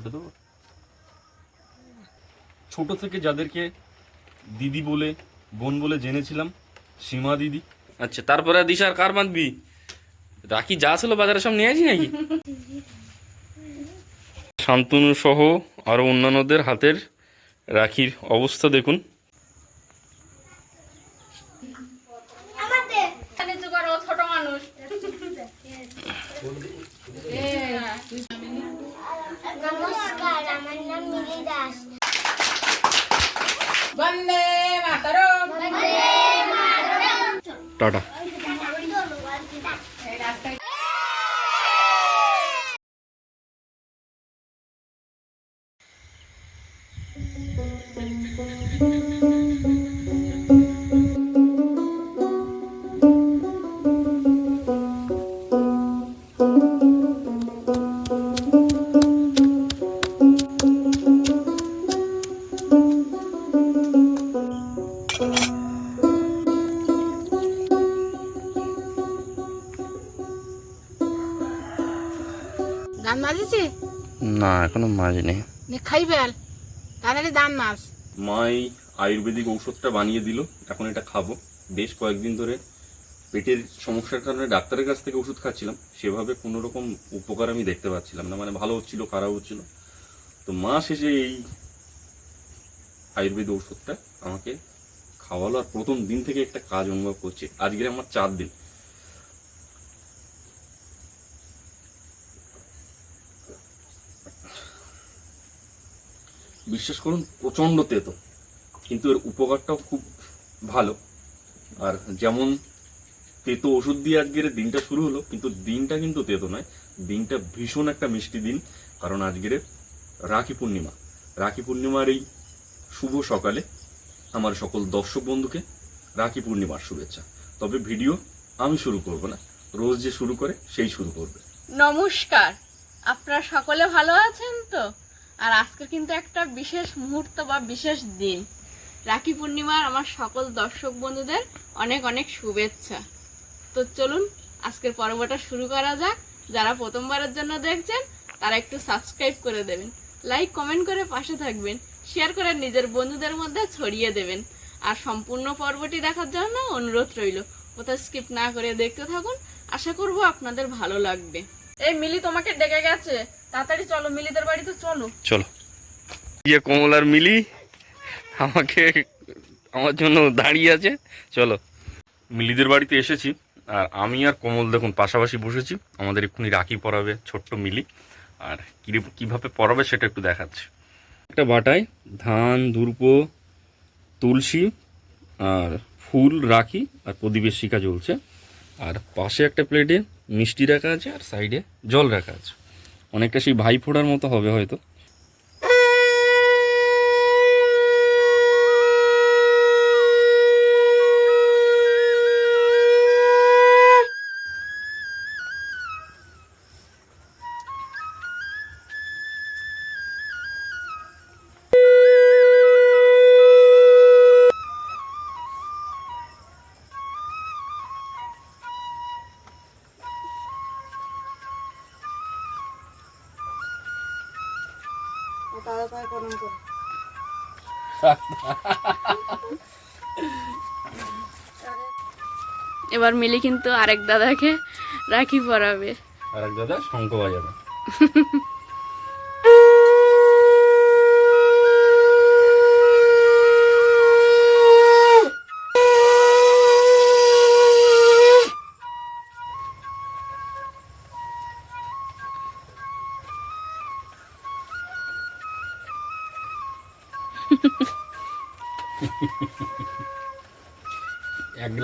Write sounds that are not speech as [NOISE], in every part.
উল্টে দেবো? ছোট থেকে যাদেরকে দিদি বলে, বোন বলে জেনেছিলাম, সীমা দিদি। আচ্ছা তারপরে দিশার কার বাঁধবি? রাখি যা ছিল বাজারে সব নিয়ে আসি নাকি? শান্তনু সহ আরও অন্যান্যদের হাতের রাখির অবস্থা দেখুন। আমার নাম মিলি দাস বন্দে মাতরম মাঝ নেই নে খাইবেল তাড়াতাড়ি দান মাছ। মা এই আয়ুর্বেদিক ঔষধটা বানিয়ে দিল এখন এটা খাব। বেশ কয়েকদিন ধরে পেটের সমস্যার কারণে ডাক্তারের কাছ থেকে ওষুধ খাচ্ছিলাম সেভাবে কোনো রকম উপকার আমি দেখতে পাচ্ছিলাম না মানে ভালো হচ্ছিল খারাপ হচ্ছিল। তো মা শেষে এই আয়ুর্বেদ ঔষধটা আমাকে খাওয়ালো আর প্রথম দিন থেকে একটা কাজ অনুভব করছে। আজকে আমার চার দিন। বিশ্বাস করুন, প্রচণ্ড তেতো। কিন্তু এর উপকারটাও খুব ভালো। আর যেমন তেতো ওষুধ দিয়ে আজকের দিনটা শুরু হলো, কিন্তু দিনটা কিন্তু তেতো নয়। দিনটা ভীষণ একটা মিষ্টি দিন, কারণ আজকের রাখি পূর্ণিমা। রাখি পূর্ণিমার এই শুভ সকালে আমার সকল দর্শক বন্ধুকে রাখি পূর্ণিমার শুভেচ্ছা। তবে ভিডিও আমি শুরু করব না। রোজ যে শুরু করে, সেই শুরু করবে। নমস্কার। আপনারা সকলে ভালো আছেন তো? আর আজকে কিন্তু একটা বিশেষ মুহূর্ত বা বিশেষ দিন। রাখি পূর্ণিমার আমার সকল দর্শক বন্ধুদের অনেক অনেক শুভেচ্ছা। তো চলুন, আজকের পর্বটা শুরু করা যাক। যারা প্রথমবারের জন্য দেখছেন, তারা একটু সাবস্ক্রাইব করে দেবেন লাইক কমেন্ট করে পাশে থাকবেন শেয়ার করে নিজের বন্ধুদের মধ্যে ছড়িয়ে দেবেন। আর সম্পূর্ণ পর্বটি দেখার জন্য অনুরোধ রইল, কোথাও স্কিপ না করে দেখতে থাকুন। আশা করব আপনাদের ভালো লাগবে। এই মিলি তোমাকে ডেকে গেছে। তাড়াতাড়ি চলো, মিলিদের বাড়িতে চলো। চলো। ইয়ে কমলার মিলি আমাকে, আমার জন্য দাঁড়িয়ে আছে। চলো। মিলিদের বাড়িতে এসেছি, আর আমি আর কমল দেখুন পাশাপাশি বসেছি। আমাদের এক্ষুনি রাখি পরাবে ছোট্ট মিলি। আর কীভাবে পরাবে সেটা একটু দেখাচ্ছি। একটা বাটায় ধান দুর্পো তুলসী আর ফুল, রাখি আর প্রদীপের শিকা জ্বলছে। আর পাশে একটা প্লেটে মিষ্টি রাখা আছে আর সাইডে জল রাখা আছে। অনেকটা সেই ভাই ফোড়ার মতো হবে হয়তো। এবার মিলি কিন্তু আরেক দাদাকে রাখি পরাবে। আরেক দাদা শঙ্খ বাজাবে। [LAUGHS]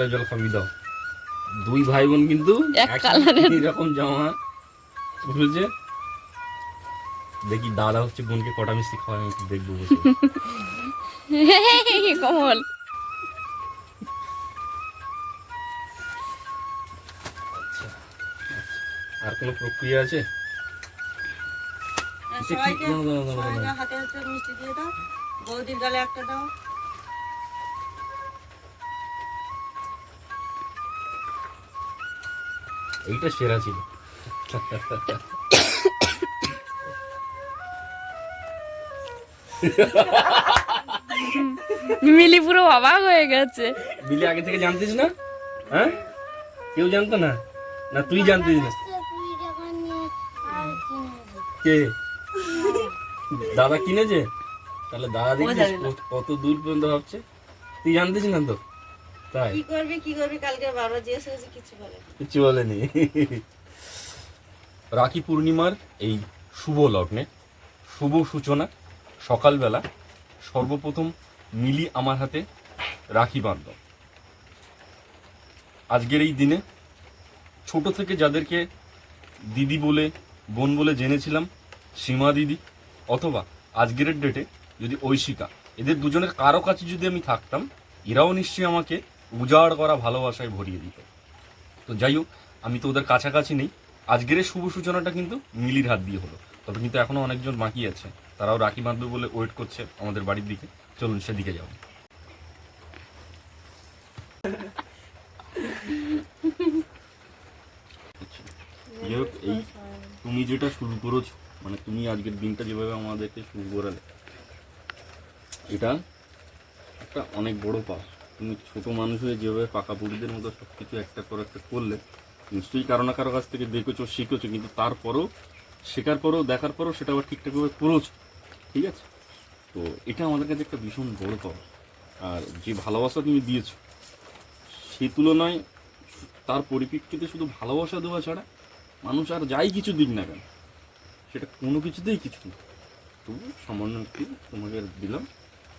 গ্লাস জল খাবি দাও। দুই ভাই বোন কিন্তু এক কালারের। এরকম জামা। বুঝেছে? দেখি দাদা হচ্ছে বোনকে কটা মিষ্টি খাওয়ায় আমি একটু দেখব বসে। [LAUGHS] কমল। আর কোনো প্রক্রিয়া আছে? সবাইকে হাতে হাতে মিষ্টি দিয়ে দাও। বৌদির গালে একটা দাও। এইটা সেরা ছিল। মিলি পুরো অবাক হয়ে গেছে। মিলি আগে থেকে জানতিস না? হ্যাঁ? কেউ জানতো না? না তুই জানতিস না। কে? দাদা কিনেছে? তাহলে দাদা দেখিস কত- কত দূর পর্যন্ত ভাবছে। তুই জানতিস না তো? তাই? কি করবি কি করবি? কালকে বারবার জিজ্ঞেস করেছি কিছু বলে কিছু বলেনি। রাখি পূর্ণিমার এই শুভ লগ্নে শুভ সূচনা সকালবেলা সর্বপ্রথম মিলি আমার হাতে রাখি বাঁধল আজকের এই দিনে ছোট থেকে যাদেরকে দিদি বলে বোন বলে জেনেছিলাম সীমা দিদি অথবা আজকের ডেটে যদি ঐশিকা এদের দুজনের কারও কাছে যদি আমি থাকতাম এরাও নিশ্চয়ই আমাকে উজাড় করা ভালোবাসায় ভরিয়ে দিত। তো যাই হোক আমি তো ওদের কাছাকাছি নেই। আজকের শুভ সূচনাটা কিন্তু মিলির হাত দিয়ে হলো। তবে কিন্তু এখনও অনেকজন বাকি আছে। তারাও রাখি বাঁধবে বলে ওয়েট করছে আমাদের বাড়ির দিকে। চলুন সেদিকে হোক, এই তুমি যেটা শুরু করেছ মানে তুমি আজকের দিনটা যেভাবে আমাদেরকে শুরু করালে এটা একটা অনেক বড় পাস তুমি ছোট মানুষ হয়ে যেভাবে পাকা বুড়িদের মতো সব কিছু একটা পর একটা করলে, নিশ্চয়ই কারও না কারও কাছ থেকে দেখেছ, শিখেছো, কিন্তু তারপরেও, শেখার পরেও, দেখার পরেও সেটা আবার ঠিকঠাকভাবে করেছ ঠিক আছে? তো এটা আমাদের কাছে একটা ভীষণ বড় পাওয়া। আর যে ভালোবাসা তুমি দিয়েছ, সে তুলনায় তার পরিপ্রেক্ষিতে শুধু ভালোবাসা দেওয়া ছাড়া মানুষ আর যাই কিছু দিক না কেন, সেটা কোনো কিছুতেই কিছু না। তবু সামান্য একটু তোমাকে দিলাম,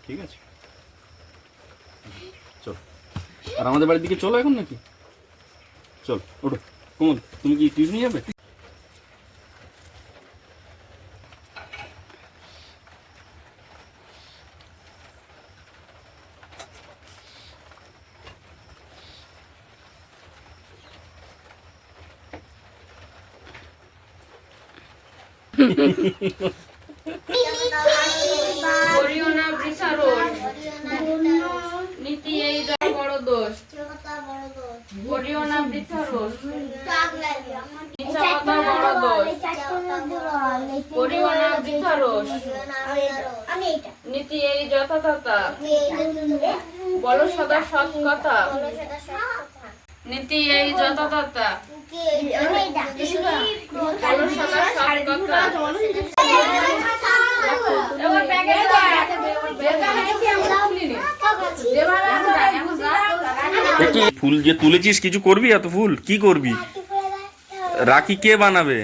ঠিক আছে চল আর আমাদের বাড়ির দিকে চলো এখন নাকি? চল ওঠো। কোমল তুমি কি টিউশনি যাবে [LAUGHS] করিও না বৃষারোষ নীতি এই যা বড় দোষ ছোটটা বড় দোষ। করিও না বৃষারোষ টাক লাগে। আমার ইচ্ছাকতা বড় দোষ এই চারটার মধ্যে বল। এই করিও না বৃষারোষ আমি এটা। আমি এটা। নীতি এই যথাতথা আমি বলো সদা সৎ কথা। নীতি এই এটা। বলো সদা সৎ কথা। ফুল যে তুলেছিস কিছু করবি এত ফুল? কি করবি? রাখি কে বানাবে?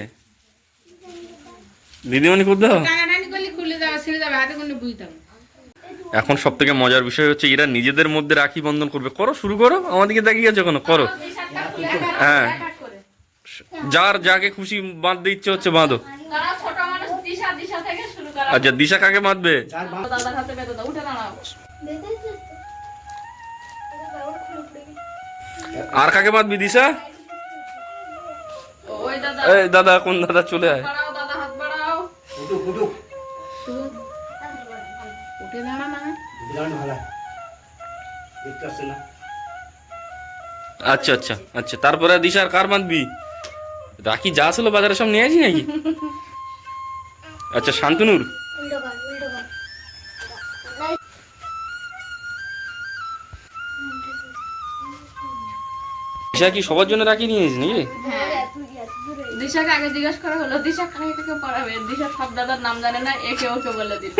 দিদিমণি করতে টানাটানি করলে খুলে যাবে ছিঁড়ে যাবে হাতে কোনো বুঝতাম এখন সব থেকে মজার বিষয় হচ্ছে এরা নিজেদের মধ্যে রাখি বন্ধন করবে। করো শুরু করো আমাদেরকে দেখিয়ে গেছো কোনো করো। হ্যাঁ। যার যাকে খুশি বাঁধতে ইচ্ছে হচ্ছে বাঁধো। তারা ছোট মানুষ দিশা দিশা থেকে শুরু করা আচ্ছা দিশা কাকে বাঁধবে? আর কাকে বাঁধবি দিশা? দাদা। এই দাদা কোন দাদা চলে আয়। দাদা হাত বাড়াও। না। আচ্ছা আচ্ছা আচ্ছা। তারপরে দিশা আর কার বাঁধবি? রাখি যা ছিল বাজারে সব নিয়ে আসি নাকি? আচ্ছা শান্তনুর। দিশা কি সবার জন্য রাখি নিয়ে এসিস নাকি দিশাকে আগে জিজ্ঞেস করা হলো দিশা কাকে কাকে পড়াবে? দিশা সব দাদার নাম জানে না একে ওকে বলে দিল।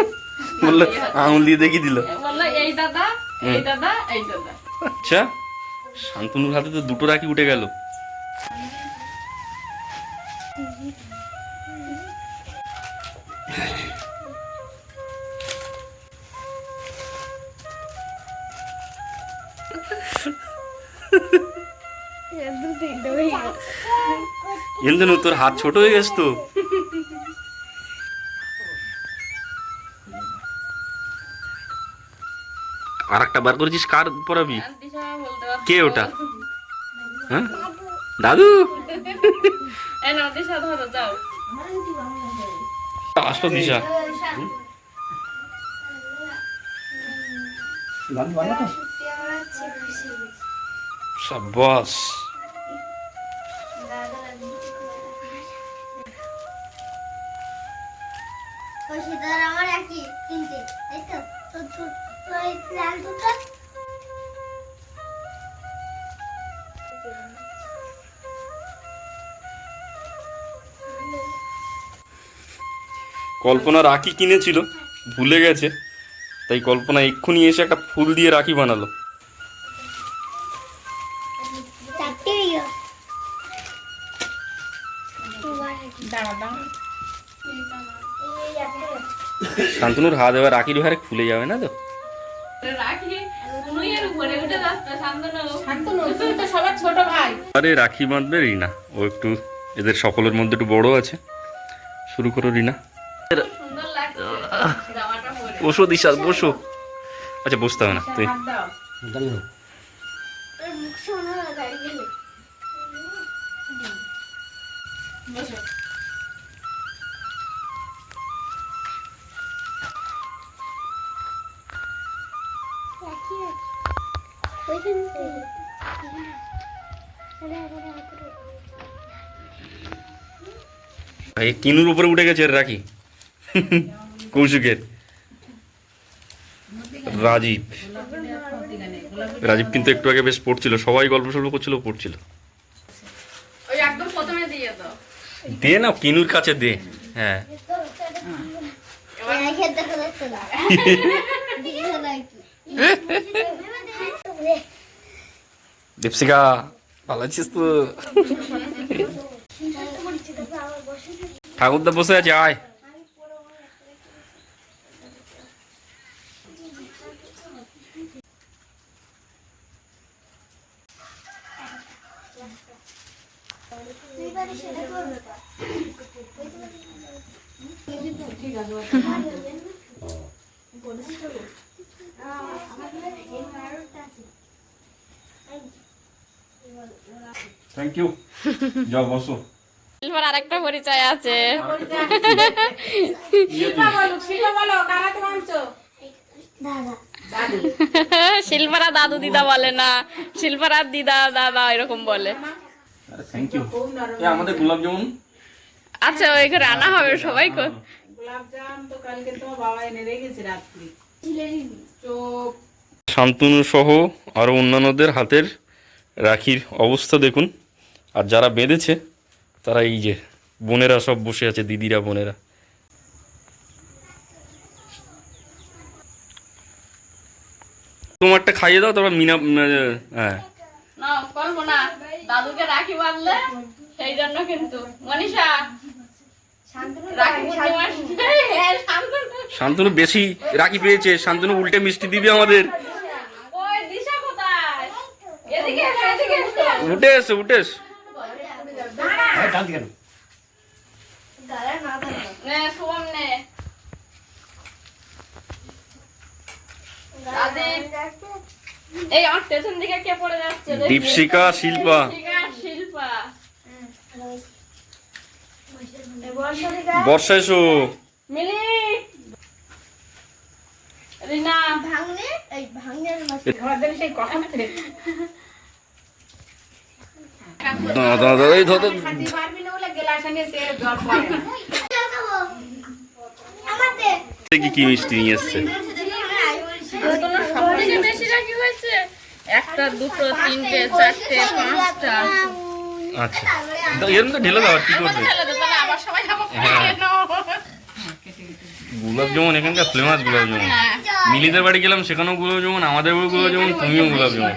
বলল আঙুল দিয়ে দেখিয়ে দিল। বলল এই দাদা এই দাদা এই দাদা। আচ্ছা শান্তনুর হাতে তো দুটো রাখি উঠে গেল। ইন্দু তোর হাত ছোট হয়ে গেছে তো? আর একটা বার করেছিস কার পরাবি কে ওটা? হ্যাঁ? দাদু? এই নাও দিশা সাবাস আমার একই তিনটে তাই তো? এই লাল দুটো। কল্পনা রাখি কিনেছিল ভুলে গেছে তাই কল্পনা এক্ষুনি এসে একটা ফুল দিয়ে রাখি বানালো। শান্তনুর হাত এবার রাখির ভারে খুলে যাবে না তো? সবার ছোট ভাই। আরে রাখি বাঁধবে রিনা। ও একটু এদের সকলের মধ্যে একটু বড় আছে। শুরু করো রিনা। সুন্দর লাগছে। জামাটা বসো দিশাল বসো। আচ্ছা বসতে হবে না। তুই হাত দাও। ভাই কিনুর উপরে উঠে গেছে এর রাখি। কৌশিকের। রাজীব। রাজীব কিন্তু একটু আগে বেশ পড়ছিল সবাই গল্প সল্প করছিল পড়ছিল। ওই একদম প্রথমে দিয়ে দাও। দে না কিনুর কাছে দে। হ্যাঁ। [LAUGHS] দীপশিকা ভালো আছিস তো। ঠাকুরদা বসে আছে আয়। সেটা করবে থ্যাংক ইউ যাও বসো শিল্পার আরেকটা পরিচয় আছে। শিল্পারা দাদু দিদা বলে না শিল্পারা দিদা দাদা এরকম বলে। থ্যাংক ইউ আমাদের গোলাপ জামুন আচ্ছা ওই ঘরে আনা হবে সবাই কো গোলাপ তো কালকে তোমার বাবা এনে রেখেছে রাত্রি। শান্তনু সহ আরও অন্যান্যদের হাতের রাখির অবস্থা দেখুন। আর যারা বেঁধেছে তারা এই যে বোনেরা সব বসে আছে দিদিরা বোনেরা। তোমারটা খাইয়ে দাও তারপর মিনা হ্যাঁ। না দাদুকে রাখি বাঁধলে সেই জন্য কিন্তু। মনীষা রাখি পূর্ণিমার হ্যাঁ, শান্তনু। শান্তনু বেশি রাখি পেয়েছে। শান্তনু উল্টে মিষ্টি দিবে আমাদের ওই দিশা কোথায় এদিকে এসো এদিকে এসো উঠে এসো উঠে এসো। দীপশিকা শিল্পা। বর্ষা এসো। রিনা। ভাঙনে এই ভাঙনের দাঁড়া, দাঁড়া, এই ধর, দেখি কি মিষ্টি নিয়ে এসছে। একটা দুটো তিনটে চারটে পাঁচটা। আচ্ছা। দাও, এর মধ্যে ঢেলে দাও কি করবে? হ্যাঁ। গোলাপ জামুন এখানকার ফেমাস গোলাপ জামুন। হ্যাঁ। মিলিদের বাড়ি গেলাম সেখানেও গোলাপ জামুন আমাদের বাড়ি গোলাপ জামুন তুমিও গোলাপ জামুন।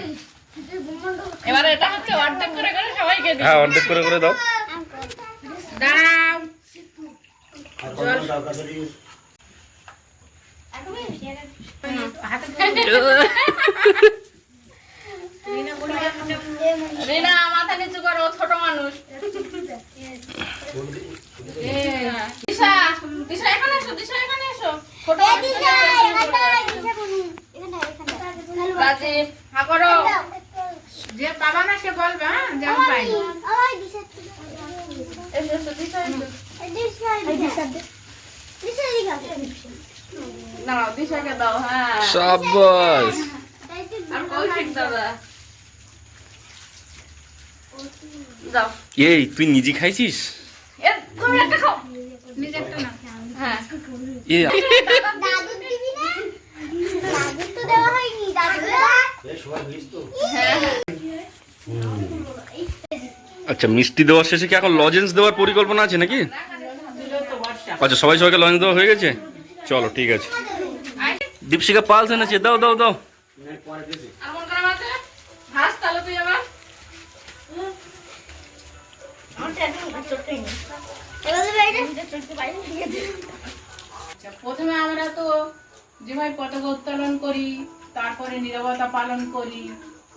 এবারে এটা হচ্ছে অর্ধেক করে হ্যাঁ অর্ধেক করে করে দাও। দাও রিনা মাথা নিচু করো ছোট মানুষ [LAUGHS] দিশা দিশা এখানে এসো দিশা এখানে এসো ছোট রাজীব হা করো যে পাবা না সে বলবে হ্যাঁ যেমন পাই এসো এসো দিশা এসো দাঁড়াও দিশাকে দাও হ্যাঁ সাবাস আর কৌশিক দাদা যাও এই তুই নিজে খাইছিস এ তুমি একটা খাও নিজে একটা না হ্যাঁ এ দাদুর দিবি না দাদুর তো দেওয়া হয়নি দাদুর আচ্ছা মিষ্টি দেওয়ার শেষে কি এখন লজেন্স দেওয়ার পরিকল্পনা আছে নাকি? আচ্ছা সবাই সবাইকে লজেন্স দেওয়া হয়ে গেছে? চলো, ঠিক আছে। দীপশিকা পালস এনেছে দাও দাও দাও। প্রথমে আমরা তো যেভাবে পতাকা উত্তোলন করি, তারপরে নিরবতা পালন করি,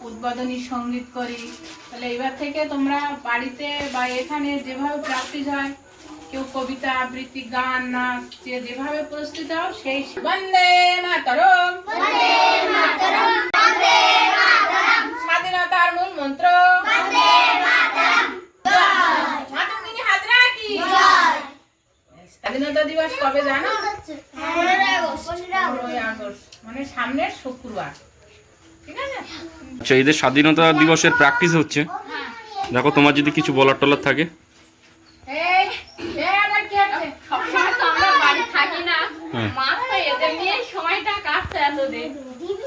উদ্বোধনী সংগীত করি, তাহলে এবার থেকে তোমরা বাড়িতে বা এখানে যেভাবে প্র্যাকটিস হয় কেউ কবিতা আবৃত্তি গান নাচ যে যেভাবে প্রস্তুত হও সেই বন্দে মাতরম। স্বাধীনতার মূল মন্ত্র। মাতঙ্গিনী হাজরা কি স্বাধীনতা দিবস কবে জানো? আগস্ট। মানে সামনের শুক্রবার। ঠিক আছে? আচ্ছা এদের স্বাধীনতা দিবসের প্র্যাকটিস হচ্ছে। দেখো তোমার যদি কিছু বলার টলার থাকে এই এই আবার কি আছে সবসময় তো আমরা বাড়ি থাকি না হ্যাঁ। মা তো এদের নিয়ে সময়টা কাটছে এতদিন।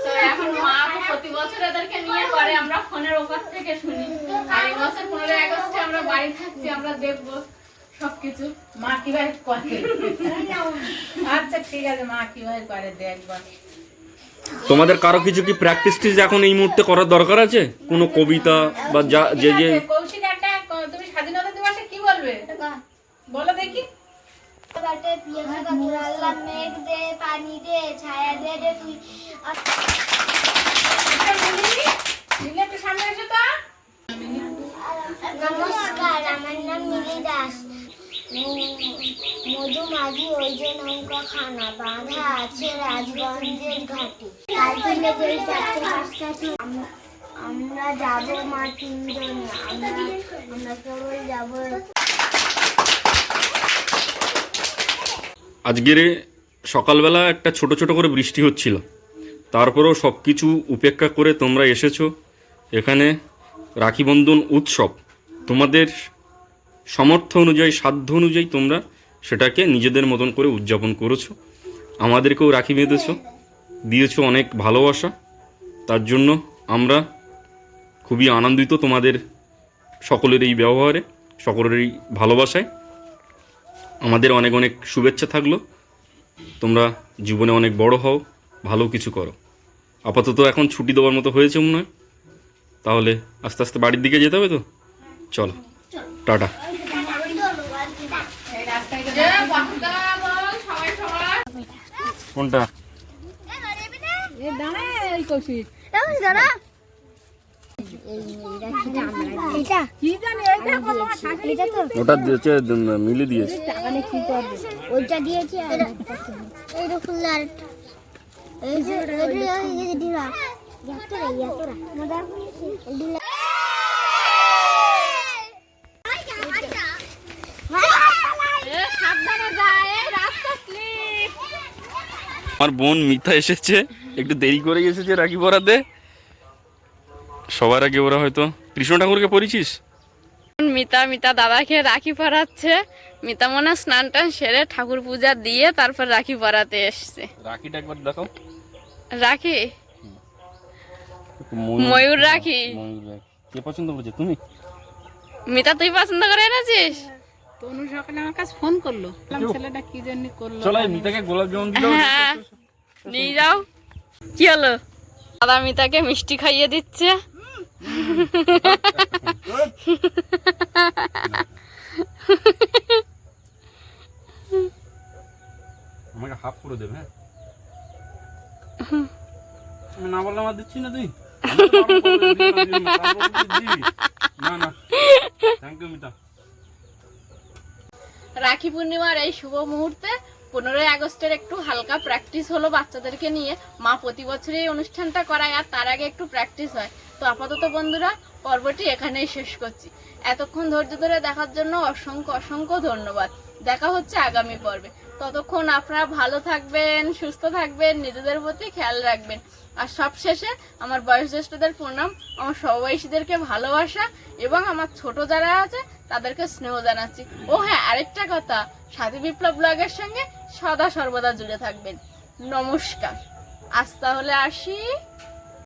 তো এখন মা তো প্রতি বছর এদেরকে নিয়ে করে আমরা ফোনের ওপর থেকে শুনি। আর বছর পনেরোই আগস্টে আমরা বাড়ি থাকছি আমরা দেখব সবকিছু। মা কীভাবে করে? আচ্ছা ঠিক আছে মা কীভাবে করে দেখবা। তোমাদের কারও কিছু কি প্র্যাকটিস টিস এখন এই মুহূর্তে করার দরকার আছে? কোনো কবিতা বা যা যে যে তুমি স্বাধীনতা দিবসে কি বলবে? বলো দেখি। কাটে প্রিয় থাকা তোর আল্লাহ মেঘ দে পানি দে ছায়া দে রে তুই। তো। নমস্কার আমার নাম মিলি দাস। মধু মাঝি ওই যে নৌকা খানা বাঁধা আছে রাজগঞ্জের ঘাটে। আমরা যাব মা তিনজন। আমরা আমরা কেবল যাব আজকের সকালবেলা একটা ছোট ছোট করে বৃষ্টি হচ্ছিল। তারপরেও সব কিছু উপেক্ষা করে তোমরা এসেছ। এখানে রাখি বন্ধন উৎসব। তোমাদের সমর্থ অনুযায়ী, সাধ্য অনুযায়ী তোমরা সেটাকে নিজেদের মতন করে উদযাপন করেছ। আমাদেরকেও রাখি বেঁধেছো। দিয়েছ অনেক ভালোবাসা। তার জন্য আমরা খুবই আনন্দিত তোমাদের সকলের এই ব্যবহারে, সকলের এই ভালোবাসায়। আমাদের অনেক অনেক শুভেচ্ছা থাকল। তোমরা জীবনে অনেক বড় হও ভালো কিছু করো। আপাতত এখন ছুটি দেওয়ার মতো হয়েছে মনে হয়। তাহলে আস্তে আস্তে বাড়ির দিকে যেতে হবে তো? চলো টাটা। কোনটা? এটা কি জানি এই দেখো তোমার শাশুড়ি এটা তো ওটা দিয়েছে মিলে দিয়েছে। ওইটা দিয়েছি এই যে ইয়াতরা ইয়াতরা মজা আমার বোন মিথ্যা এসেছে একটু দেরি করে এসেছে রাখি পরাতে সবার আগে ওরা হয়তো কৃষ্ণ ঠাকুরকে পড়েছিস মিতা মিতা দাদাকে রাখি পরাচ্ছে। মিতা মনে স্নান টান সেরে ঠাকুর পূজা দিয়ে তারপর রাখি পরাতে এসছে। রাখিটা একবার দেখাও। রাখি? ময়ূর রাখি ময়ূর রাখি। কে পছন্দ করেছে? তুমি? মিতা তুই পছন্দ করে এনেছিস? তনু সকালে আমার কাছে ফোন করল। ছেলেটা কি জন্য করল? চলো মিতাকে গোলাপ জামুন দিল হ্যাঁ। নিয়ে যাও। কি হলো? দাদা মিতাকে মিষ্টি খাইয়ে দিচ্ছে। আমাকে হাফ করে দেবে হ্যাঁ? না বললাম আর দিচ্ছি না তুই। না না। Thank you Mita. রাখি পূর্ণিমার এই শুভ মুহূর্তে পনেরোই আগস্টের একটু হালকা প্র্যাকটিস হলো বাচ্চাদেরকে নিয়ে। মা প্রতি বছরই এই অনুষ্ঠানটা করায় আর তার আগে একটু প্র্যাকটিস হয়। তো আপাতত বন্ধুরা, পর্বটি এখানেই শেষ করছি। এতক্ষণ ধৈর্য ধরে দেখার জন্য অসংখ্য অসংখ্য ধন্যবাদ। দেখা হচ্ছে আগামী পর্বে। ততক্ষণ আপনারা ভালো থাকবেন, সুস্থ থাকবেন, নিজেদের প্রতি খেয়াল রাখবেন। আর সবশেষে আমার বয়োজ্যেষ্ঠদের প্রণাম, আমার সহবয়সীদেরকে ভালোবাসা এবং আমার ছোট যারা আছে, তাদেরকে স্নেহ জানাচ্ছি। ও হ্যাঁ আরেকটা কথা, সাথী বিপ্লব ব্লগের সঙ্গে সদা সর্বদা জুড়ে থাকবেন। নমস্কার। আজ তাহলে আসি।